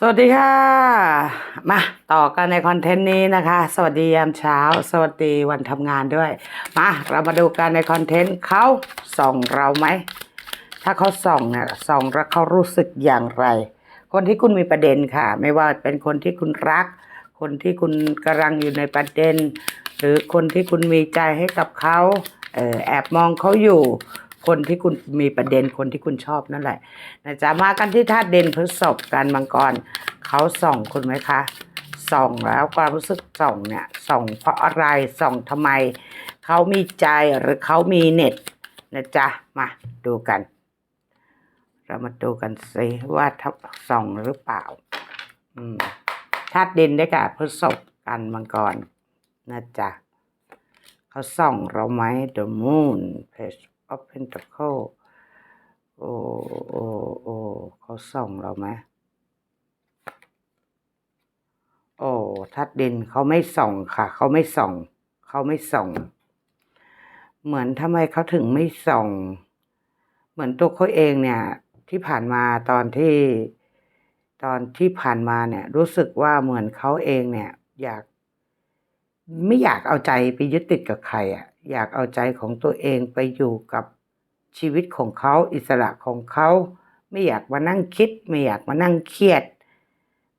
สวัสดีค่ะ มาต่อกันในคอนเทนต์นี้นะคะ สวัสดียามเช้า สวัสดีวันทำงานด้วย มาเรามาดูกันในคอนเทนต์เขาส่องเราไหม ถ้าเขาส่องเนี่ยส่องแล้วเขารู้สึกอย่างไร คนที่คุณมีประเด็นค่ะ ไม่ว่าเป็นคนที่คุณรัก คนที่คุณกำลังอยู่ในประเด็น หรือคนที่คุณมีใจให้กับเขาเออแอบมองเขาอยู่ คนที่คุณมีประเด็นคนที่คุณชอบนั่นแหละนะจ๊ะมากันที่ธาตุเด่นพฤษภกันมังกรเขาส่องคุณไหมคะส่องแล้วความรู้สึกส่องเนี่ยส่องเพราะอะไรส่องทำไม เขามีใจหรือเขามีเน็ตนะจ๊ะมาดูกัน เรามาดูกันสิว่าทับส่องหรือเปล่าธาตุดินได้กับพฤษภกันมังกรนะจ๊ะเขาส่องเราไหม The Moon Page of Pentacle โอ้โอ้โอ้เขาส่องเราไหมโอ้ธาตุดินเขาไม่ส่องค่ะ เขาไม่ส่อง เขาไม่ส่อง เหมือนทำไมเขาถึงไม่ส่อง เหมือนตัวเขาเองเนี่ย ที่ผ่านมาตอนที่ ตอนที่ผ่านมาเนี่ย รู้สึกว่าเหมือนเขาเองเนี่ย อยาก ไม่อยากเอาใจไปยึดติดกับใครอะ อยากเอาใจของตัวเองไปอยู่กับชีวิตของเขาอิสระของเขา ไม่อยากมานั่งคิด ไม่อยากมานั่งเครียด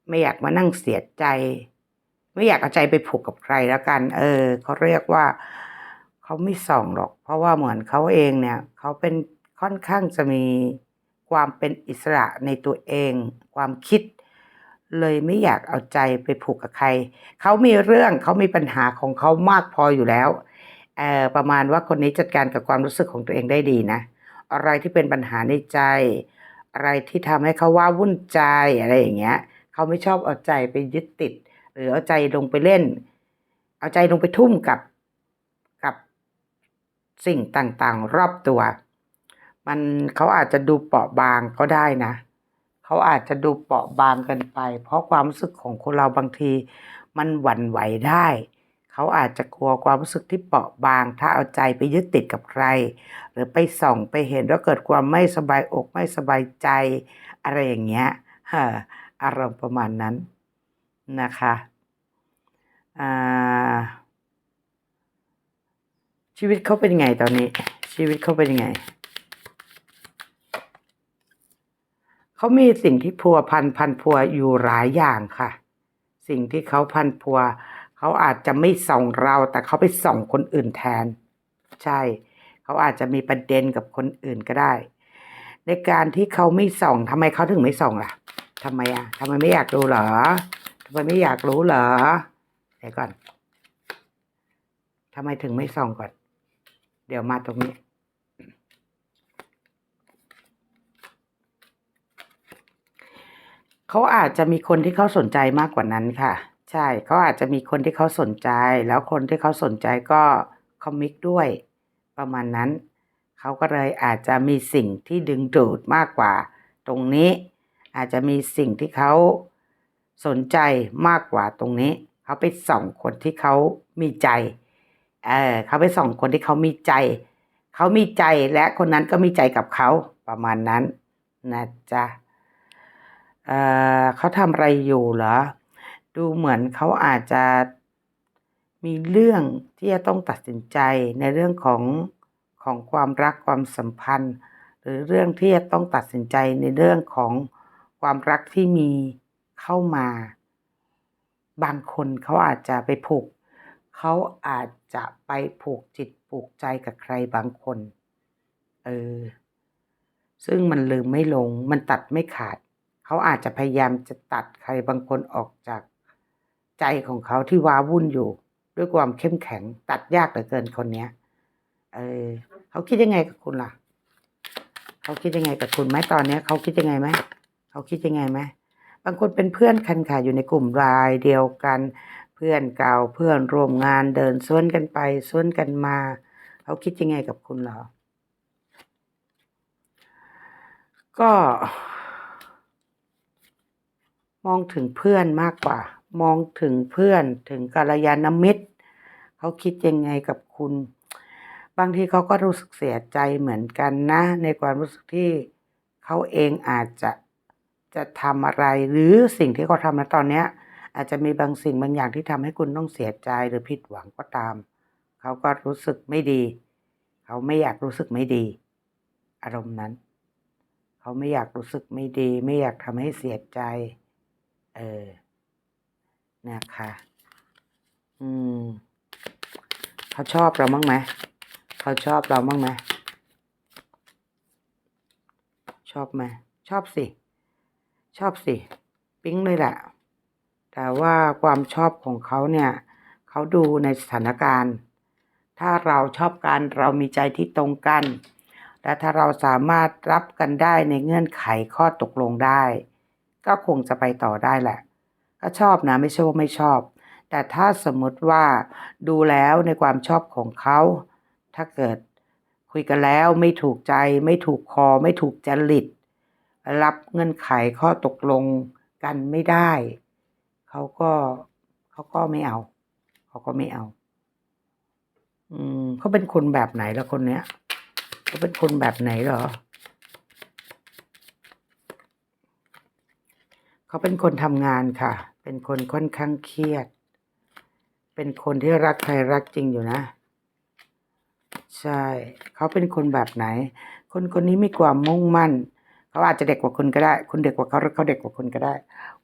ไม่อยากมานั่งเสียใจ ไม่อยากเอาใจไปผูกกับใครแล้วกัน เออเขาเรียกว่าเขาไม่ส่องหรอก เพราะว่าเหมือนเขาเองเนี่ยเขาเป็นค่อนข้างจะมีความเป็นอิสระในตัวเอง ความคิด เลยไม่อยากเอาใจไปผูกกับใคร เขามีเรื่องเขามีปัญหาของเขามากพออยู่แล้วเอ่อประมาณว่าคนนี้จัดการกับความรู้สึกของตัวเองได้ดีนะ อะไรที่เป็นปัญหาในใจ อะไรที่ทำให้เขาว่าวุ่นใจอะไรอย่างเงี้ยเขาไม่ชอบเอาใจไปยึดติด หรือเอาใจลงไปเล่น เอาใจลงไปทุ่มกับกับสิ่งต่างๆ รอบตัว มันเขาอาจจะดูเปราะบางก็ได้นะ เขาอาจจะดูเปราะบางเกันไป เพราะความรู้สึกของคนเราบางที มันหวั่นไหวได้ เขาอาจจะกลัวความรู้สึกที่เปราะบาง ถ้าเอาใจไปยึดติดกับใคร หรือไปส่องไปเห็นแล้วเกิดความไม่สบายอกไม่สบายใจ อะไรอย่างเงี้ยฮอารมณ์ประมาณนั้นนะคะชีวิตเขาเป็นยังไงตอนนี้ ชีวิตเขาเป็นยังไง เขามีสิ่งที่พัวพันพันพัวอยู่หลายอย่างค่ะ สิ่งที่เขาพันพัว เขาอาจจะไม่ส่องเรา แต่เขาไปส่องคนอื่นแทน ใช่ เขาอาจจะมีประเด็นกับคนอื่นก็ได้ ในการที่เขาไม่ส่องทำไมเขาถึงไม่ส่องล่ะทำไมอะทำไมไม่อยากดูเหรอทำไมไม่อยากรู้เหรอเดี๋ยวก่อนทำไมถึงไม่ส่องก่อน เดี๋ยวมาตรงนี้ เขาอาจจะมีคนที่เขาสนใจมากกว่านั้นค่ะ ใช่เขาอาจจะมีคนที่เขาสนใจ แล้วคนที่เขาสนใจก็คอมมิกด้วย ประมาณนั้นเขาก็เลยอาจจะมีสิ่งที่ดึงดูดมากกว่า ตรงนี้อาจจะมีสิ่งที่เขาสนใจมากกว่าตรงนี้ เขาไปส่องคนที่เขามีใจเออเขาไปส่องคนที่เขามีใจ เขามีใจและคนนั้นก็มีใจกับเขาประมาณนั้นนะจ๊ะ เออเขาทำอะไรอยู่เหรอ ดูเหมือนเขาอาจจะมีเรื่องที่จะต้องตัดสินใจในเรื่องของของความรักความสัมพันธ์ หรือเรื่องที่จะต้องตัดสินใจในเรื่องของความรักที่มีเข้ามา บางคนเขาอาจจะไปผูกเขาอาจจะไปผูกจิตผูกใจกับใครบางคน เออ ซึ่งมันลืมไม่ลง มันตัดไม่ขาด เขาอาจจะพยายามจะตัดใครบางคนออกจากใจของเขาที่ว้าวุ่นอยู่ ด้วยความเข้มแข็งตัดยากเหลือเกินคนเนี้ย เออเขาคิดยังไงกับคุณล่ะ เขาคิดยังไงกับคุณไหมตอนเนี้ยเขาคิดยังไงไหมเขาคิดยังไงไหมบางคนเป็นเพื่อนกันค่ะอยู่ในกลุ่มรายเดียวกัน เพื่อนเก่าเพื่อนร่วมงานเดินสวนกันไปสวนกันมา เขาคิดยังไงกับคุณเหรอก็ มองถึงเพื่อนมากกว่า มองถึงเพื่อนถึงกัลยาณมิตร เขาคิดยังไงกับคุณ บางทีเขาก็รู้สึกเสียใจเหมือนกันนะ ในความรู้สึกที่เขาเองอาจจะจะทำอะไรหรือสิ่งที่เขาทำณตอนนี้อาจจะมีบางสิ่งบางอย่างที่ทำให้คุณต้องเสียใจหรือผิดหวังก็ตาม เขาก็รู้สึกไม่ดี เขาไม่อยากรู้สึกไม่ดี อารมณ์นั้น เขาไม่อยากรู้สึกไม่ดี ไม่อยากทำให้เสียใจ เออ นะคะ อืม เขาชอบเราบ้างไหม เขาชอบเราบ้างไหม ชอบไหม ชอบสิ ชอบสิ ปิ๊งเลยแหละ แต่ว่าความชอบของเขาเนี่ย เขาดูในสถานการณ์ ถ้าเราชอบกันเรามีใจที่ตรงกัน และถ้าเราสามารถรับกันได้ในเงื่อนไขข้อตกลงได้ ก็คงจะไปต่อได้แหละ ก็ชอบนะไม่ใช่ว่าไม่ชอบ แต่ถ้าสมมติว่าดูแล้วในความชอบของเขา ถ้าเกิดคุยกันแล้วไม่ถูกใจ ไม่ถูกคอ ไม่ถูกจริต รับเงื่อนไขข้อตกลงกันไม่ได้ เขาก็เขาก็ไม่เอา เขาก็ไม่เอา อืมเขาเป็นคนแบบไหนละคนเนี้ยเขาเป็นคนแบบไหนเหรอ เขาเป็นคนทำงานค่ะ เป็นคนค่อนข้างเครียด เป็นคนที่รักใครรักจริงอยู่นะ ใช่ เขาเป็นคนแบบไหน คนคนนี้มีความมุ่งมั่น เขาอาจจะเด็กกว่าคุณก็ได้คุณเด็กกว่าเขาหรือเขาเด็กกว่าคุณก็ได้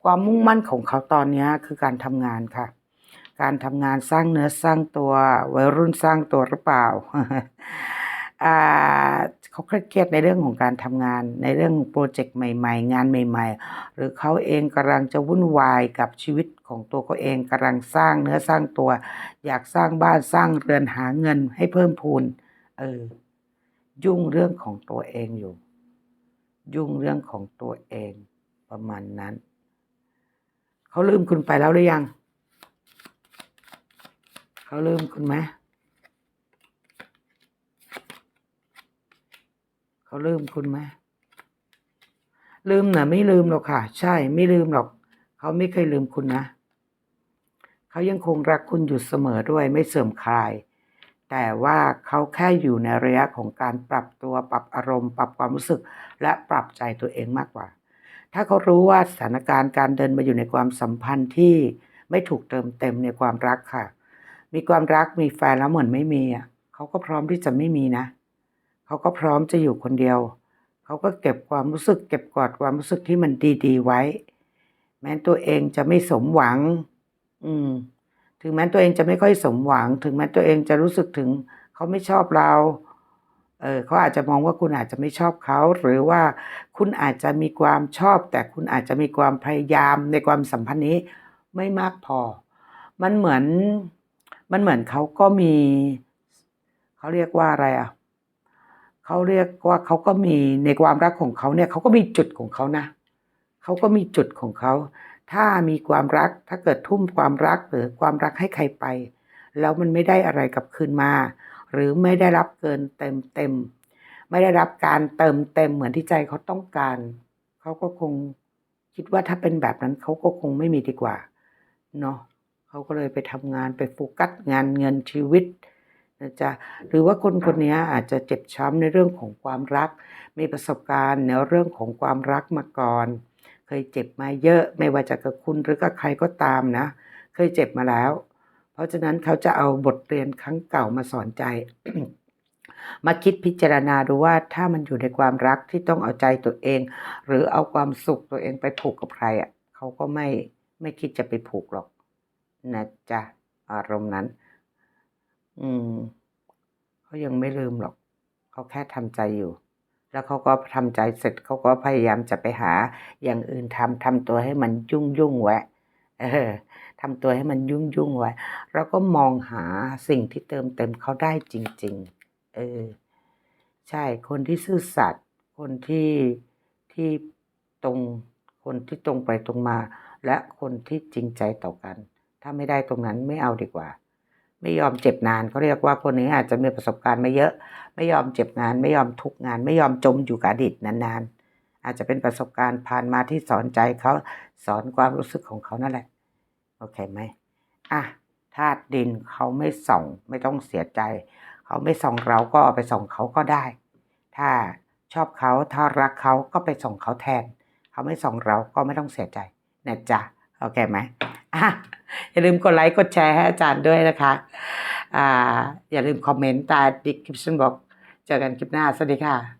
ความมุ่งมั่นของเขาตอนนี้คือการทำงานค่ะการทำงานสร้างเนื้อสร้างตัววัยรุ่นสร้างตัวหรือเปล่าอ่า เขาเครียดในเรื่องของการทำงาน ในเรื่องโปรเจกต์ใหม่ ๆ งานใหม่ ๆ หรือเขาเองกำลังจะวุ่นวายกับชีวิตของตัวเขาเองกำลังสร้างเนื้อสร้างตัว อยากสร้างบ้านสร้างเรือนหาเงินให้เพิ่มพูนเออยุ่งเรื่องของตัวเองอยู่ ยุ่งเรื่องของตัวเองประมาณนั้น เขาลืมคุณไปแล้วหรือยัง เขาลืมคุณไหม เขาลืมคุณไหมลืมนะไม่ลืมหรอกค่ะ ใช่ไม่ลืมหรอก เขาไม่เคยลืมคุณนะ เขายังคงรักคุณอยู่เสมอด้วยไม่เสื่อมคลาย แต่ว่าเขาแค่อยู่ในระยะของการปรับตัวปรับอารมณ์ ปรับความรู้สึก และปรับใจตัวเองมากกว่า ถ้าเขารู้ว่าสถานการณ์การเดินมาอยู่ในความสัมพันธ์ที่ไม่ถูกเติมเต็มในความรักค่ะ มีความรักมีแฟนแล้วเหมือนไม่มีอะเขาก็พร้อมที่จะไม่มีนะเขาก็พร้อมจะอยู่คนเดียว เขาก็เก็บความรู้สึก เก็บกอดความรู้สึกที่มันดี ๆ ไว้ แม้ตัวเองจะไม่สมหวัง อืม ถึงแม้ตัวเองจะไม่ค่อยสมหวัง ถึงแม้ตัวเองจะรู้สึกถึง เขาไม่ชอบเรา เออเขาอาจจะมองว่าคุณอาจจะไม่ชอบเขา หรือว่าคุณอาจจะมีความชอบ แต่คุณอาจจะมีความพยายามในความสัมพันธ์นี้ไม่มากพอ มันเหมือน มันเหมือนเขาก็มี เขาเรียกว่าอะไรอะ เขาเรียกว่าเขาก็มีในความรักของเขาเนี่ยเขาก็มีจุดของเขานะเขาก็มีจุดของเขา ถ้ามีความรักถ้าเกิดทุ่มความรักหรือความรักให้ใครไป แล้วมันไม่ได้อะไรกลับคืนมา หรือไม่ได้รับเกินเต็มเต็มไม่ได้รับการเติมเต็มเหมือนที่ใจเขาต้องการเขาก็คงคิดว่าถ้าเป็นแบบนั้นเขาก็คงไม่มีดีกว่าเนาะเขาก็เลยไปทำงานไปโฟกัสงานเงินชีวิต นะจ๊ะหรือว่าคนคนนี้อาจจะเจ็บช้ำในเรื่องของความรัก มีประสบการณ์ในเรื่องของความรักมาก่อน เคยเจ็บมาเยอะไม่ว่าจะกับคุณหรือกับใครก็ตามนะ เคยเจ็บมาแล้ว เพราะฉะนั้นเขาจะเอาบทเรียนครั้งเก่ามาสอนใจ มาคิดพิจารณาดูว่าถ้ามันอยู่ในความรักที่ต้องเอาใจตัวเอง หรือเอาความสุขตัวเองไปผูกกับใครอะเขาก็ไม่ไม่คิดจะไปผูกหรอกนะจ๊ะอารมณ์นั้น อืมเขายังไม่ลืมหรอก เขาแค่ทำใจอยู่ แล้วเขาก็ทำใจเสร็จเขาก็พยายามจะไปหา อย่างอื่นทำทำตัวให้มันยุ่งยุ่งไว้เออทำตัวให้มันยุ่งยุ่งไว้ แล้วก็มองหาสิ่งที่เติมเต็มเขาได้จริง ๆ เออ ใช่คนที่ซื่อสัตย์คนที่ที่ตรงคนที่ตรงไปตรงมา และคนที่จริงใจต่อกัน ถ้าไม่ได้ตรงนั้นไม่เอาดีกว่า ไม่ยอมเจ็บนานเขาเรียกว่าคนนี้อาจจะมีประสบการณ์มาเยอะ ไม่ยอมเจ็บงาน ไม่ยอมทุกงาน ไม่ยอมจมอยู่กับอดีตนานๆ อาจจะเป็นประสบการณ์ผ่านมาที่สอนใจเขาสอนความรู้สึกของเขานั่นแหละ โอเคไหมอะธาตุดินเขาไม่ส่อง ไม่ต้องเสียใจ เขาไม่ส่องเราก็ไปส่องเขาก็ได้ ถ้าชอบเขาถ้ารักเขาก็ไปส่องเขาแทน เขาไม่ส่องเราก็ไม่ต้องเสียใจนะจ๊ะ โอเคไหมอะอย่าลืมกดไลค์กดแชร์ให้อาจารย์ด้วยนะคะอ่าอย่าลืมคอมเมนต์ใต้ดิสคริปชั่นบอก เจอกันคลิปหน้า สวัสดีค่ะ